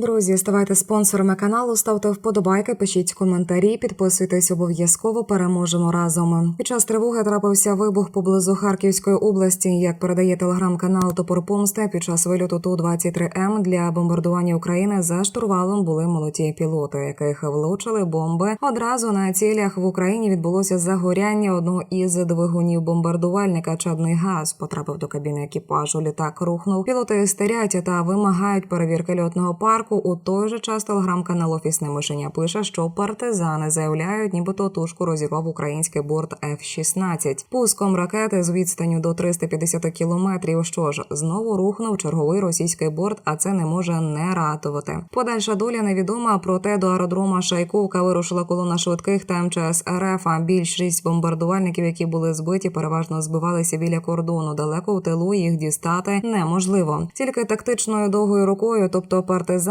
Друзі, ставайте спонсорами каналу, ставте вподобайки, пишіть коментарі, підписуйтесь обов'язково. Переможемо разом. Під час тривоги трапився вибух поблизу Харківської області. Як передає телеграм-канал Топор Помсти, під час вильоту ту 23 м для бомбардування України за штурвалом були молоді пілоти, яких влучили бомби. Одразу на цілях в Україні відбулося загоряння одного із двигунів бомбардувальника. Чадний газ потрапив до кабіни екіпажу. Літак рухнув. Пілоти істерять та вимагають перевірки льотного парку. У той же час телеграм-канал Офісне мишеня пише, що партизани заявляють, нібито тушку розірвав український борт F-16. Пуском ракети з відстанню до 350 кілометрів. Що ж, знову рухнув черговий російський борт, а це не може не ратувати. Подальша доля невідома. Проте до аеродрома Шайковка вирушила колона швидких та МЧС РФ. А більшість бомбардувальників, які були збиті, переважно збивалися біля кордону. Далеко в тилу їх дістати неможливо. Тільки тактичною довгою рукою, тобто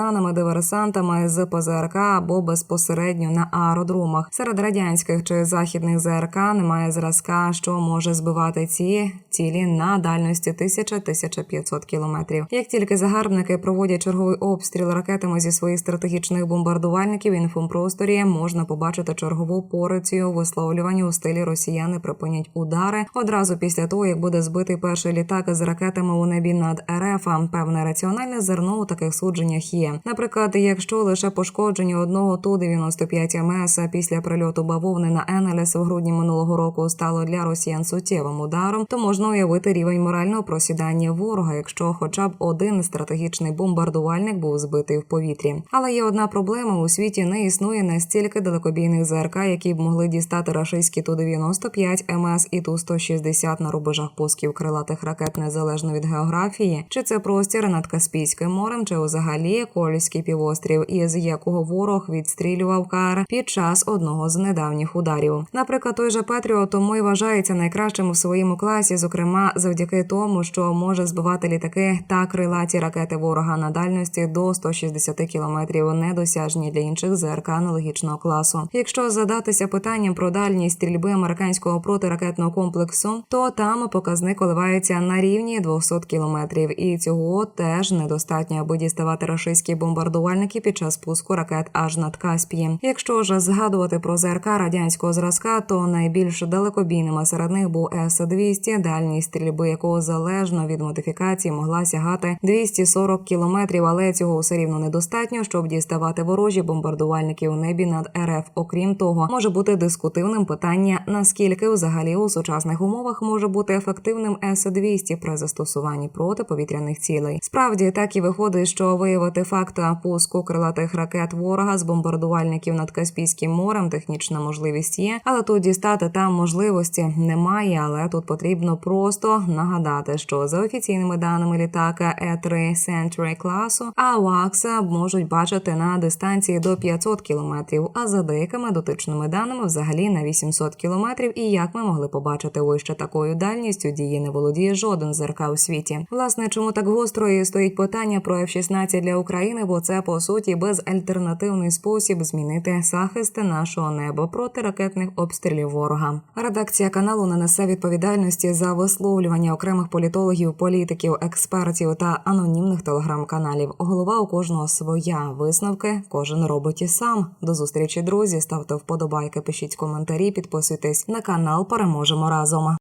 партизанами, диверсантами з ПЗРК або безпосередньо на аеродромах. Серед радянських чи західних ЗРК немає зразка, що може збивати ці цілі на дальності 1000-1500 кілометрів. Як тільки загарбники проводять черговий обстріл ракетами зі своїх стратегічних бомбардувальників, в інфопросторі можна побачити чергову порицію висловлювання у стилі росіяни припинять удари одразу після того, як буде збитий перший літак з ракетами у небі над РФ. Певне раціональне зерно у таких судженнях є. Наприклад, якщо лише пошкодження одного ту 95 МС після прильоту бавовни на Енелес в грудні минулого року стало для росіян суттєвим ударом, то можна уявити рівень морального просідання ворога, якщо хоча б один стратегічний бомбардувальник був збитий в повітрі. Але є одна проблема: у світі не існує настільки далекобійних ЗРК, які б могли дістати рашистські ту 95 МС і ту 160 на рубежах пусків крилатих ракет незалежно від географії, чи це простір над Каспійським морем, чи взагалі Кольський півострів, із якого ворог відстрілював КАР під час одного з недавніх ударів. Наприклад, той же Петріо тому й вважається найкращим у своєму класі, зокрема завдяки тому, що може збивати літаки та крилаті ракети ворога на дальності до 160 кілометрів, недосяжні для інших ЗРК аналогічного класу. Якщо задатися питанням про дальність стрільби американського протиракетного комплексу, то там показник коливається на рівні 200 кілометрів, і цього теж недостатньо, аби діставати рашистські бомбардувальники під час пуску ракет аж над Каспієм. Якщо ж згадувати про ЗРК радянського зразка, то найбільш далекобійними серед них був С-200, дальність стрільби якого залежно від модифікації могла сягати 240 кілометрів, але цього все рівно недостатньо, щоб діставати ворожі бомбардувальники у небі над РФ. Окрім того, може бути дискутивним питання, наскільки взагалі у сучасних умовах може бути ефективним С-200 при застосуванні протиповітряних цілей. Справді так і виходить, що виявити факт пуску крилатих ракет ворога з бомбардувальників над Каспійським морем технічна можливість є, але тут дістати там можливості немає. Але тут потрібно просто нагадати, що за офіційними даними літака Е-3 Century класу АВАКСа можуть бачити на дистанції до 500 кілометрів, а за деякими дотичними даними взагалі на 800 кілометрів. І як ми могли побачити вище такою дальністю, дії не володіє жоден ЗРК у світі. Власне, чому так гостро і стоїть питання про F-16 для України? Бо це по суті безальтернативний спосіб змінити захист нашого неба проти ракетних обстрілів ворога. Редакція каналу не несе відповідальності за висловлювання окремих політологів, політиків, експертів та анонімних телеграм-каналів. Голова у кожного своя висновки. Кожен робить і сам. До зустрічі, друзі. Ставте вподобайки, пишіть коментарі, підписуйтесь на канал. Переможемо разом.